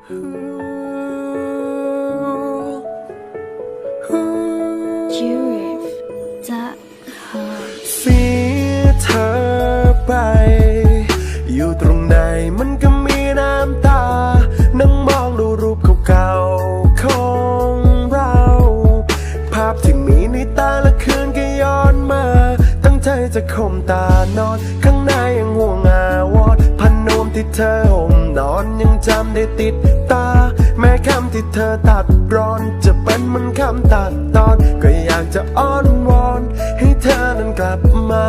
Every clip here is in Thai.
เสียเธอไป อยู่ตรงไหนมันก็มีน้ำตา นั่งมองดูรูปเก่าของเรา ภาพที่มีในตาละคืนก็ย้อนมา ตั้งใจจะข่มตานอน ข้างในยังห่วงอาวอดพันนมที่เธอห่ม นอนยังจำได้ติดตา แม้คำที่เธอตัดร้อน จะเป็นมันคำตัดตอน ก็อยากจะอ้อนวอน ให้เธอนั้นกลับมา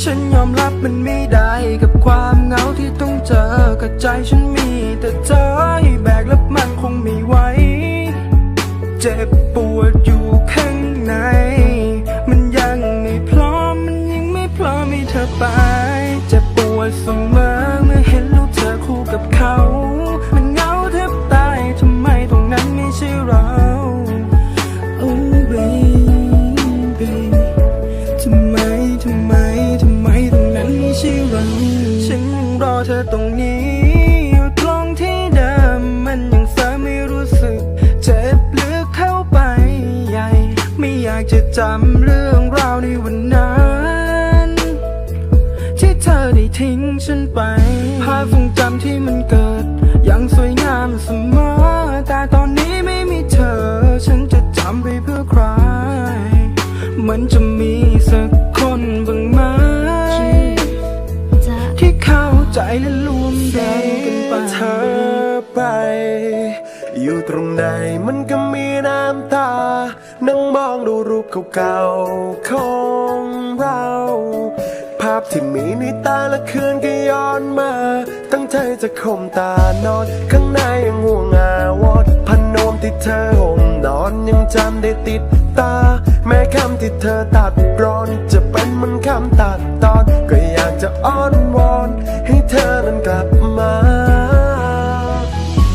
ฉันยอมรับมันไม่ได้กับความเหงาที่ต้องเจอกับใจฉันมีแต่เธอให้แบกแล้วมันคงไม่ไหว เจ็บปวดอยู่ข้า รอเธอตรงนี้อยู่ตรงที่เดิมมันยังเสริมไม่รู้สึก เจ็บลึกเข้าไปใหญ่ ไม่อยากจะจำเรื่องราวในวันนั้น ที่เธอได้ทิ้งฉันไป ภาพทรงจำที่มันเกิด ยังสวยงามเสมอ ไป อยู่ตรงไหนมันก็มีน้ำตา นั่งมองดูรูปเก่าๆของเรา ภาพที่มีในตาละคืนก็ย้อนมา ตั้งใจจะข่มตานอน ข้างในยังห่วงอาวรณ์พันนมที่เธอห่มนอนยังจำได้ติดตา แม้คำที่เธอตัดร้อน จะเป็นมันคำตัดตอน ก็อยากจะอ้อนวอน ให้เธอนั้นกลับมา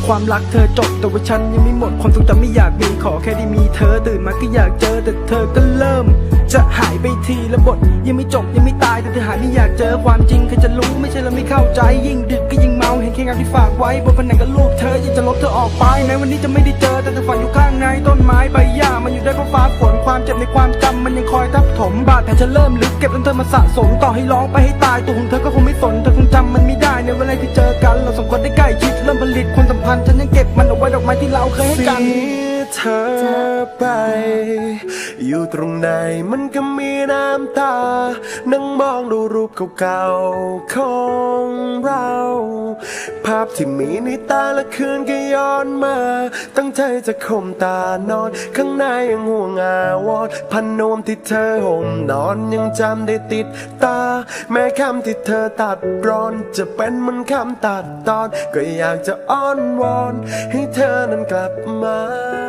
ความรักเธอจบแต่ว่าฉันยังไม่หมดความทรงจำไม่อยากมีขอแค่ได้มีเธอตื่นมาก็อยากเจอแต่เธอก็เริ่ม จะหายไปทีละบทยังไม่จบยังไม่ตายแต่เธอหายไม่อยากเจอความจริงใครจะรู้ไม่ใช่เราไม่เข้าใจยิ่งดึกก็ยิ่งเมา แค่งานที่ฝากไว้บนผนังกับรูปเธออยากจะลบเธอออกไปแม้วันนี้จะไม่ได้เจอแต่เธอฝันอยู่ข้างในต้นไม้ใบหญ้ามันอยู่ได้เพราะฟ้าฝนความเจ็บในความจำมันยังคอยทับถมบาดแผลจะเริ่มลึกเก็บจนเธอมาสะสมต่อให้ร้องไปให้ตายตัวของเธอก็คงไม่สนเธอคงจำมันไม่ได้ในเวลาที่เจอกัน เราสองคนได้ใกล้ชิดเริ่มผลิตความสัมพันธ์ฉันยังเก็บมันเอาไว้ดอกไม้ที่เราเคยให้กันเสียเธอไป อยู่ตรงไหนมันก็มีน้ำตา นั่งมองดูรูปเก่าๆของเรา ภาพที่มีในตาละคืนก็ย้อนมา ตั้งใจจะข่มตานอน ข้างในยังห่วงอาวรณ์พันนวมที่เธอห่มนอนยังจำได้ติดตา แม้คำที่เธอตัดร้อน จะเป็นมันคำตัดตอน ก็อยากจะอ้อนวอน ให้เธอนั้นกลับมา